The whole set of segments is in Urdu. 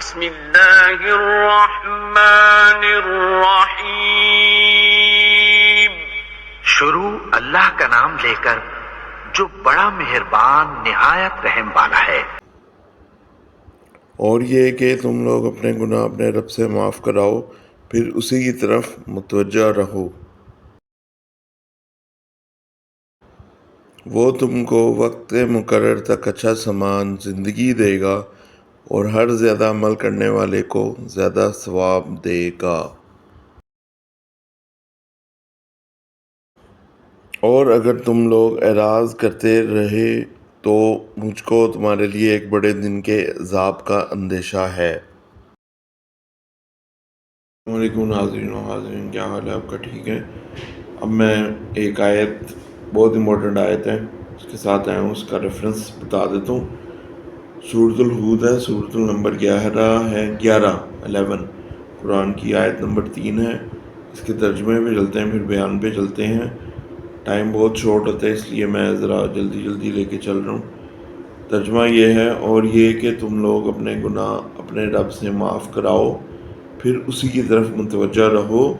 بسم الله الرحمن الرحيم. شروع اللہ کا نام لے کر جو بڑا مہربان نہایت رحم والا ہے۔ اور یہ کہ تم لوگ اپنے گناہ اپنے رب سے معاف کراؤ پھر اسی کی طرف متوجہ رہو۔ وہ تم کو وقت مقرر تک اچھا سامان زندگی دے گا۔ اور ہر زیادہ عمل کرنے والے کو زیادہ ثواب دے گا۔ اور اگر تم لوگ اعراض کرتے رہے تو مجھ کو تمہارے لیے ایک بڑے دن کے عذاب کا اندیشہ ہے۔ السلام علیکم ناظرین و حاضرین، کیا حال ہے؟ آپ کا ٹھیک ہے اب میں ایک آیت، بہت امپورٹنٹ آیت ہے، اس کے ساتھ آیا ہوں، اس کا ریفرنس بتا دیتا ہوں۔ صورت الحود ہے صورت النمبر گیارہ ہے، گیارہ، الیون۔ قرآن کی آیت نمبر تین ہے۔ اس کے ترجمے پہ چلتے ہیں، پھر بیان پہ چلتے ہیں۔ ٹائم بہت شارٹ ہوتا ہے، اس لیے میں ذرا جلدی جلدی لے کے چل رہا ہوں۔ ترجمہ یہ ہے، اور یہ کہ تم لوگ اپنے گناہ اپنے رب سے معاف کراؤ، پھر اسی کی طرف متوجہ رہو۔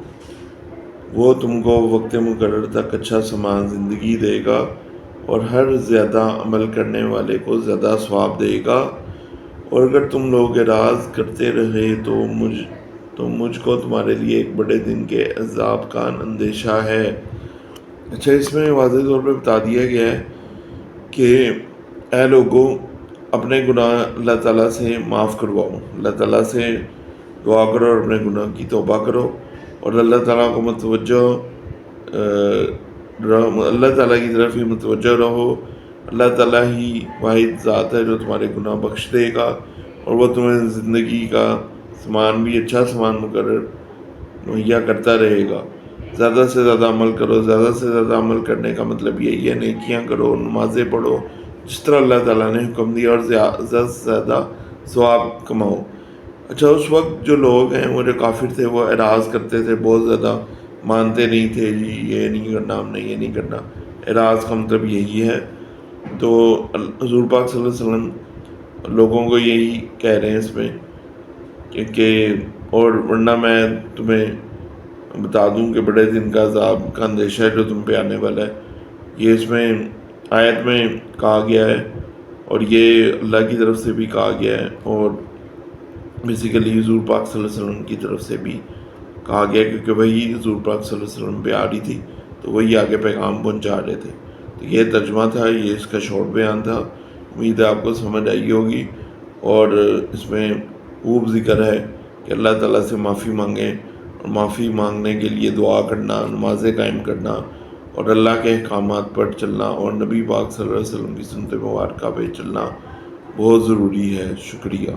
وہ تم کو وقت مقرر تک اچھا سامان زندگی دے گا۔ اور ہر زیادہ عمل کرنے والے کو زیادہ ثواب دے گا۔ اور اگر تم لوگ اعراض کرتے رہے تو مجھ تو مجھ کو تمہارے لیے ایک بڑے دن کے عذاب کا اندیشہ ہے۔ اچھا اس میں واضح طور پہ بتا دیا گیا ہے کہ اے لوگوں، اپنے گناہ اللہ تعالیٰ سے معاف کرواؤ۔ اللہ تعالیٰ سے دعا کرو اور اپنے گناہ کی توبہ کرو۔ اور اللہ تعالیٰ کو متوجہ اللہ تعالیٰ کی طرف ہی متوجہ رہو۔ اللہ تعالیٰ ہی واحد ذات ہے جو تمہارے گناہ بخش دے گا اور وہ تمہیں زندگی کا سامان بھی اچھا سامان مقرر مہیا کرتا رہے گا۔ زیادہ سے زیادہ عمل کرو۔ زیادہ سے زیادہ عمل کرنے کا مطلب یہی ہے، نیکیاں کرو، نمازیں پڑھو۔ جس طرح اللہ تعالیٰ نے حکم دیا اور زیادہ سے زیادہ ثواب کماؤ۔ اچھا اس وقت جو لوگ ہیں، وہ جو کافر تھے، وہ اعراض کرتے تھے بہت زیادہ۔ مانتے نہیں تھے جی یہ نہیں کرنا ہم نے یہ نہیں کرنا۔ اعراض کا مطلب یہی ہے تو حضور پاک صلی اللہ علیہ وسلم لوگوں کو یہی کہہ رہے ہیں اس میں کہ کہ اور ورنہ میں تمہیں بتا دوں کہ بڑے دن کا عذاب، کا اندیشہ ہے جو تم پہ آنے والا ہے۔ یہ اس میں، آیت میں کہا گیا ہے اور یہ اللہ کی طرف سے بھی کہا گیا ہے اور بیسیکلی حضور پاک صلی اللہ علیہ وسلم کی طرف سے بھی۔ کہا گیا کیونکہ وہی حضور پاک صلی اللہ علیہ وسلم پہ آ رہی تھی تو وہی آگے پیغام پہنچا رہے تھے۔ تو یہ ترجمہ تھا، یہ اس کا شارٹ بیان تھا۔ امید ہے آپ کو سمجھ آئی ہوگی۔ اور اس میں خوب ذکر ہے کہ اللہ تعالیٰ سے معافی مانگیں اور معافی مانگنے کے لیے دعا کرنا، نمازیں قائم کرنا اور اللہ کے احکامات پر چلنا اور نبی پاک صلی اللہ علیہ وسلم کی سنت مبارکہ پہ چلنا بہت ضروری ہے۔ شکریہ۔